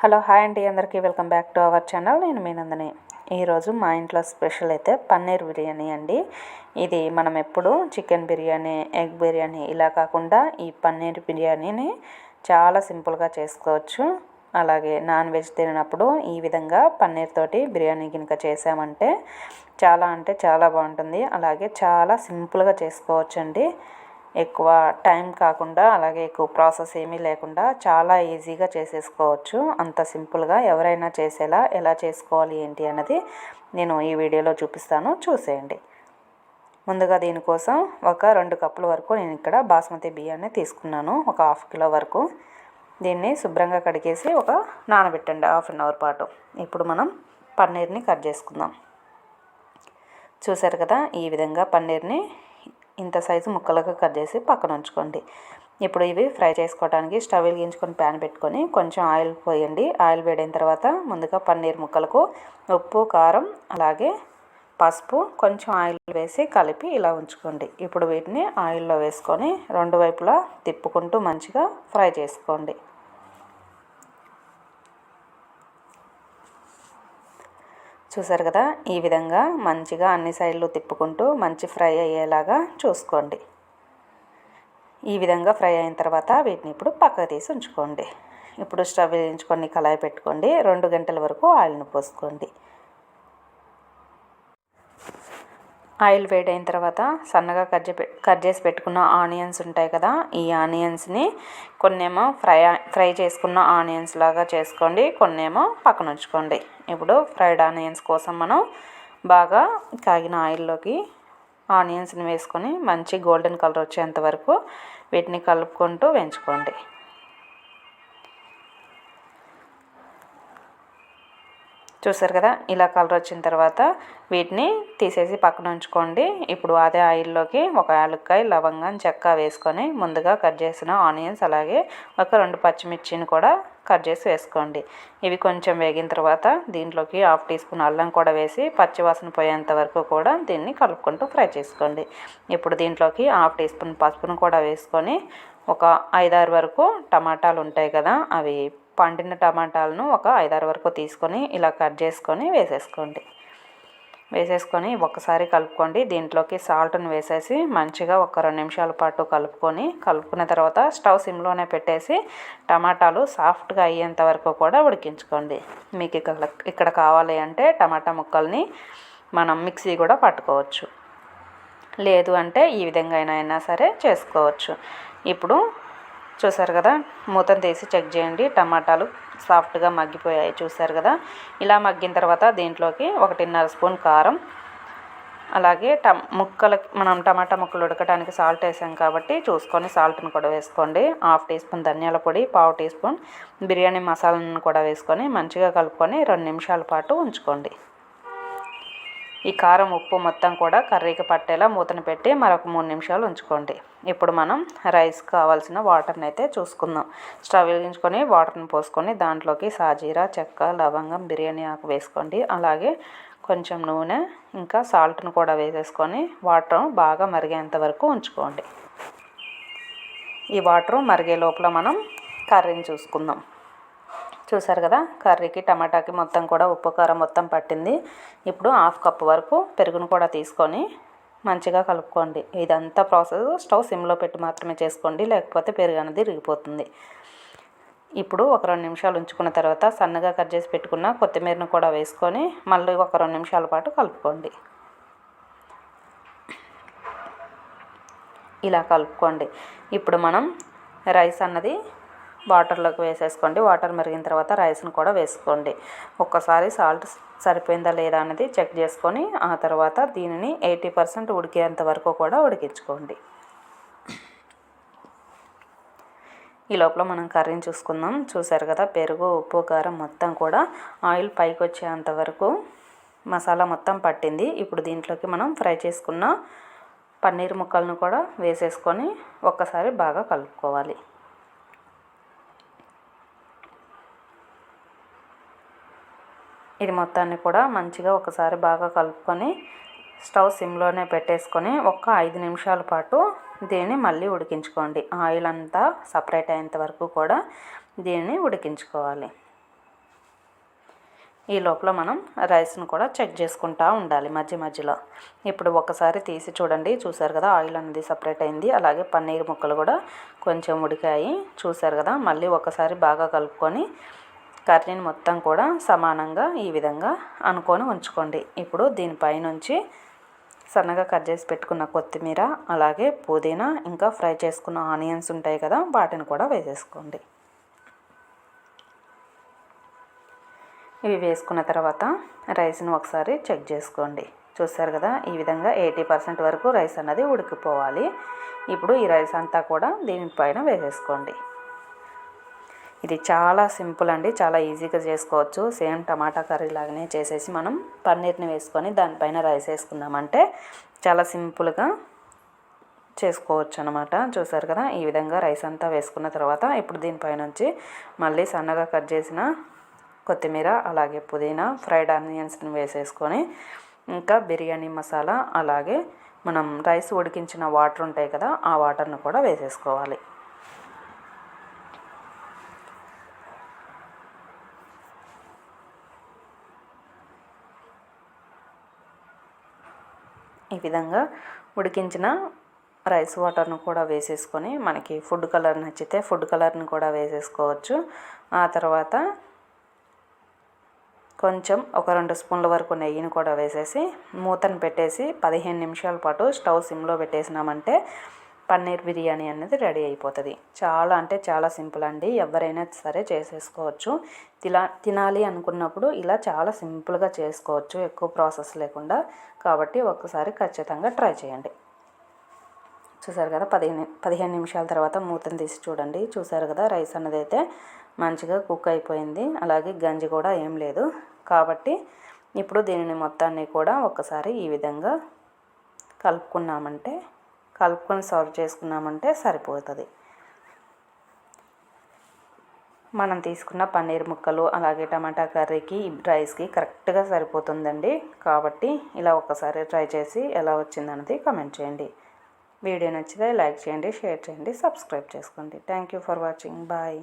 Hello hi అండి. అందరికీ welcome back to our channel. నేను మీ నందని. ఈరోజు మా ఇంట్లో స్పెషల్ అయితే పన్నీర్ బిర్యానీ అండి. ఇది మనం ఎప్పుడు చికెన్ బిర్యానీ ఎగ్ బిర్యానీ ఇలా కాకుండా ఈ పన్నీర్ బిర్యానీని చాలా సింపుల్గా చేసుకోవచ్చు. అలాగే నాన్ వెజ్ తినప్పుడు ఈ విధంగా పన్నీర్ తోటి బిర్యానీ కనుక చేసామంటే చాలా అంటే చాలా బాగుంటుంది. అలాగే చాలా సింపుల్గా చేసుకోవచ్చండి. ఎక్కువ టైం కాకుండా అలాగే ఎక్కువ ప్రాసెస్ ఏమీ లేకుండా చాలా ఈజీగా చేసేసుకోవచ్చు. అంత సింపుల్గా ఎవరైనా చేసేలా ఎలా చేసుకోవాలి ఏంటి అన్నది నేను ఈ వీడియోలో చూపిస్తాను. చూసేయండి. ముందుగా దీనికోసం ఒక రెండు కప్పుల వరకు నేను ఇక్కడ బాస్మతి బియ్యాన్ని తీసుకున్నాను. ఒక హాఫ్ కిలో వరకు. దీన్ని శుభ్రంగా కడిగేసి ఒక నానబెట్టండి హాఫ్ అన్ అవర్ పాటు. ఇప్పుడు మనం పన్నీర్ని కట్ చేసుకుందాం. చూసారు కదా ఈ విధంగా పన్నీర్ని ఇంత సైజు ముక్కలుగా కట్ చేసి పక్కన ఉంచుకోండి. ఇప్పుడు ఇవి ఫ్రై చేసుకోవడానికి స్టవ్ వెలిగించుకొని ప్యాన్ పెట్టుకొని కొంచెం ఆయిల్ పోయండి. ఆయిల్ వేడైన తర్వాత ముందుగా పన్నీర్ ముక్కలకు ఉప్పు కారం అలాగే పసుపు కొంచెం ఆయిల్ వేసి కలిపి ఇలా ఉంచుకోండి. ఇప్పుడు వీటిని ఆయిల్లో వేసుకొని రెండు వైపులా తిప్పుకుంటూ మంచిగా ఫ్రై చేసుకోండి. చూసారు కదా? ఈ విధంగా మంచిగా అన్ని సైడ్లు తిప్పుకుంటూ మంచి ఫ్రై అయ్యేలాగా చూసుకోండి. ఈ విధంగా ఫ్రై అయిన తర్వాత వీటిని ఇప్పుడు పక్కకు తీసి ఉంచుకోండి. ఇప్పుడు స్టవ్ వేయించుకొని కళాయి పెట్టుకోండి. రెండు గంటల వరకు ఆయిల్ని పోసుకోండి. ఆయిల్ వేడైన తర్వాత సన్నగా కట్ చే కట్ చేసి పెట్టుకున్న ఆనియన్స్ ఉంటాయి కదా ఈ ఆనియన్స్ని కొన్నేమో ఫ్రై ఫ్రై చేసుకున్న ఆనియన్స్ లాగా చేసుకోండి కొన్నేమో పక్కన ఉంచుకోండి. ఇప్పుడు ఫ్రైడ్ ఆనియన్స్ కోసం మనం బాగా కాగిన ఆయిల్లోకి ఆనియన్స్ని వేసుకొని మంచి గోల్డెన్ కలర్ వచ్చేంత వరకు వీటిని కలుపుకుంటూ వేయించుకోండి. చూసారు కదా? ఇలా కలర్ వచ్చిన తర్వాత వీటిని తీసేసి పక్కన ఉంచుకోండి. ఇప్పుడు అదే ఆయిల్లోకి ఒక యాలక్కాయ లవంగం చెక్క వేసుకొని ముందుగా కట్ చేసిన ఆనియన్స్ అలాగే ఒక రెండు పచ్చిమిర్చిని కూడా కట్ చేసి వేసుకోండి. ఇవి కొంచెం వేగిన తర్వాత దీంట్లోకి హాఫ్ టీ స్పూన్ అల్లం కూడా వేసి పచ్చివాసన పోయేంత వరకు కూడా దీన్ని కలుపుకుంటూ ఫ్రై చేసుకోండి. ఇప్పుడు దీంట్లోకి హాఫ్ టీ స్పూన్ పసుపును కూడా వేసుకొని ఒక ఐదారు వరకు టమాటాలు ఉంటాయి కదా అవి పండిన టమాటాలను ఒక ఐదారు వరకు తీసుకొని ఇలా కట్ చేసుకొని వేసేసుకోండి. వేసేసుకొని ఒకసారి కలుపుకోండి. దీంట్లోకి సాల్ట్ని వేసేసి మంచిగా ఒక రెండు నిమిషాల పాటు కలుపుకొని కలుపుకున్న తర్వాత స్టవ్ సిమ్లోనే పెట్టేసి టమాటాలు సాఫ్ట్గా అయ్యేంత వరకు కూడా ఉడికించుకోండి. మీకు ఇక్కడ ఇక్కడ కావాలి అంటే టమాటా ముక్కల్ని మనం మిక్సీ కూడా పట్టుకోవచ్చు. లేదు అంటే ఈ విధంగా అయినా సరే చేసుకోవచ్చు. ఇప్పుడు చూసారు కదా? మూతను తీసి చెక్ చేయండి. టమాటాలు సాఫ్ట్గా మగ్గిపోయాయి చూసారు కదా? ఇలా మగ్గిన తర్వాత దీంట్లోకి ఒకటిన్నర స్పూన్ కారం అలాగే ట ముక్కలకి మనం టమాటా ముక్కలు ఉడకడానికి సాల్ట్ వేసాం కాబట్టి చూసుకొని సాల్ట్ని కూడా వేసుకోండి. హాఫ్ టీ స్పూన్ ధనియాల పొడి పావు టీ స్పూన్ బిర్యానీ మసాలాను కూడా వేసుకొని మంచిగా కలుపుకొని రెండు నిమిషాల పాటు ఉంచుకోండి. ఈ కారం ఉప్పు మొత్తం కూడా కర్రీకి పట్టేలా మూతను పెట్టి మరొక మూడు నిమిషాలు ఉంచుకోండి. ఇప్పుడు మనం రైస్ కావాల్సిన వాటర్ని అయితే చూసుకుందాం. స్టవ్ వెలిగించుకొని వాటర్ని పోసుకొని దాంట్లోకి సాజీరా చెక్క లవంగం బిర్యానీ ఆకు వేసుకోండి. అలాగే కొంచెం నూనె ఇంకా సాల్ట్ను కూడా వేసేసుకొని వాటర్ బాగా మరిగేంత వరకు ఉంచుకోండి. ఈ వాటర్ మరిగే లోపల మనం కర్రీని చూసుకుందాం. చూసారు కదా కర్రీకి టమాటాకి మొత్తం కూడా ఉప్పు కారం మొత్తం పట్టింది. ఇప్పుడు హాఫ్ కప్ వరకు పెరుగును కూడా తీసుకొని మంచిగా కలుపుకోండి. ఇదంతా ప్రాసెస్ స్టవ్ సిమ్లో పెట్టి మాత్రమే చేసుకోండి లేకపోతే పెరుగు అనేది రిగిపోతుంది ఇప్పుడు ఒక రెండు నిమిషాలు ఉంచుకున్న తర్వాత సన్నగా కట్ చేసి పెట్టుకున్న కొత్తిమీరను కూడా వేసుకొని మళ్ళీ ఒక రెండు నిమిషాల పాటు కలుపుకోండి. ఇలా కలుపుకోండి. ఇప్పుడు మనం రైస్ అన్నది వాటర్లోకి వేసేసుకోండి. వాటర్ మరిగిన తర్వాత రైస్ని కూడా వేసుకోండి. ఒక్కసారి సాల్ట్ సరిపోయిందా లేదా అనేది చెక్ చేసుకొని ఆ తర్వాత దీనిని ఎయిటీ పర్సెంట్ ఉడికేంత వరకు కూడా ఉడికించుకోండి. ఈ లోపల మనం కర్రీని చూసుకుందాం. చూసారు కదా పెరుగు ఉప్పు కారం మొత్తం కూడా ఆయిల్ పైకి వచ్చేంత వరకు మసాలా మొత్తం పట్టింది. ఇప్పుడు దీంట్లోకి మనం ఫ్రై చేసుకున్న పన్నీర్ ముక్కలను కూడా వేసేసుకొని ఒక్కసారి బాగా కలుపుకోవాలి. ఇది మొత్తాన్ని కూడా మంచిగా ఒకసారి బాగా కలుపుకొని స్టవ్ సిమ్లోనే పెట్టేసుకొని ఒక ఐదు నిమిషాల పాటు దీన్ని మళ్ళీ ఉడికించుకోండి. ఆయిల్ అంతా సపరేట్ అయ్యేంత వరకు కూడా దీన్ని ఉడికించుకోవాలి. ఈ లోపల మనం రైస్ను కూడా చెక్ చేసుకుంటూ ఉండాలి మధ్య మధ్యలో. ఇప్పుడు ఒకసారి తీసి చూడండి. చూసారు కదా ఆయిల్ అనేది సపరేట్ అయింది. అలాగే పన్నీర్ ముక్కలు కూడా కొంచెం ఉడికాయి. చూసారు కదా మళ్ళీ ఒకసారి బాగా కలుపుకొని కర్రీని మొత్తం కూడా సమానంగా ఈ విధంగా అనుకొని ఉంచుకోండి. ఇప్పుడు దీనిపైనుంచి సన్నగా కట్ చేసి పెట్టుకున్న కొత్తిమీర అలాగే పుదీనా ఇంకా ఫ్రై చేసుకున్న ఆనియన్స్ ఉంటాయి కదా వాటిని కూడా వేసేసుకోండి. ఇవి వేసుకున్న తర్వాత రైస్ని ఒకసారి చెక్ చేసుకోండి. చూస్తారు కదా ఈ విధంగా ఎయిటీ పర్సెంట్ వరకు రైస్ అన్నది ఉడికిపోవాలి. ఇప్పుడు ఈ రైస్ అంతా కూడా దీనిపైన వేసేసుకోండి. ఇది చాలా సింపుల్ అండి చాలా ఈజీగా చేసుకోవచ్చు. సేమ్ టమాటా కర్రీ లాగానే చేసేసి మనం పన్నీర్ని వేసుకొని దానిపైన రైస్ వేసుకున్నామంటే చాలా సింపుల్గా చేసుకోవచ్చు అనమాట చూసారు కదా ఈ విధంగా రైస్ అంతా వేసుకున్న తర్వాత ఇప్పుడు దీనిపైనుంచి మళ్ళీ సన్నగా కట్ చేసిన కొత్తిమీర అలాగే పుదీనా ఫ్రైడ్ ఆనియన్స్ని వేసేసుకొని ఇంకా బిర్యానీ మసాలా అలాగే మనం రైస్ ఉడికించిన వాటర్ ఉంటాయి కదా ఆ వాటర్ను కూడా వేసేసుకోవాలి. ఈ విధంగా ఉడికించిన రైస్ వాటర్ను కూడా వేసేసుకొని మనకి ఫుడ్ కలర్ నచ్చితే ఫుడ్ కలర్ని కూడా వేసేసుకోవచ్చు. ఆ తర్వాత కొంచెం ఒక రెండు స్పూన్ల వరకు నెయ్యిని కూడా వేసేసి మూతను పెట్టేసి పదిహేను నిమిషాల పాటు స్టవ్ సిమ్లో పెట్టేసినామంటే పన్నీర్ బిర్యానీ అనేది రెడీ అయిపోతుంది. చాలా అంటే చాలా సింపుల్ అండి. ఎవరైనా సరే చేసేసుకోవచ్చు. తిలా తినాలి అనుకున్నప్పుడు ఇలా చాలా సింపుల్గా చేసుకోవచ్చు. ఎక్కువ ప్రాసెస్ లేకుండా. కాబట్టి ఒక్కసారి ఖచ్చితంగా ట్రై చేయండి. చూసారు కదా పదిహేను పదిహేను నిమిషాల తర్వాత మూతను తీసి చూడండి. చూసారు కదా రైస్ అన్నది అయితే మంచిగా కుక్ అయిపోయింది. అలాగే గంజి కూడా ఏం లేదు. కాబట్టి ఇప్పుడు దీనిని మొత్తాన్ని కూడా ఒకసారి ఈ విధంగా కలుపుకున్నామంటే కలుపుకొని సర్వ్ చేసుకున్నామంటే సరిపోతుంది. మనం తీసుకున్న పన్నీర్ ముక్కలు అలాగే టమాటా కర్రీకి రైస్కి కరెక్ట్గా సరిపోతుందండి. కాబట్టి ఇలా ఒకసారి ట్రై చేసి ఎలా వచ్చిందన్నది కమెంట్ చేయండి. వీడియో నచ్చితే లైక్ చేయండి షేర్ చేయండి సబ్స్క్రైబ్ చేసుకోండి. Thank you for watching. Bye.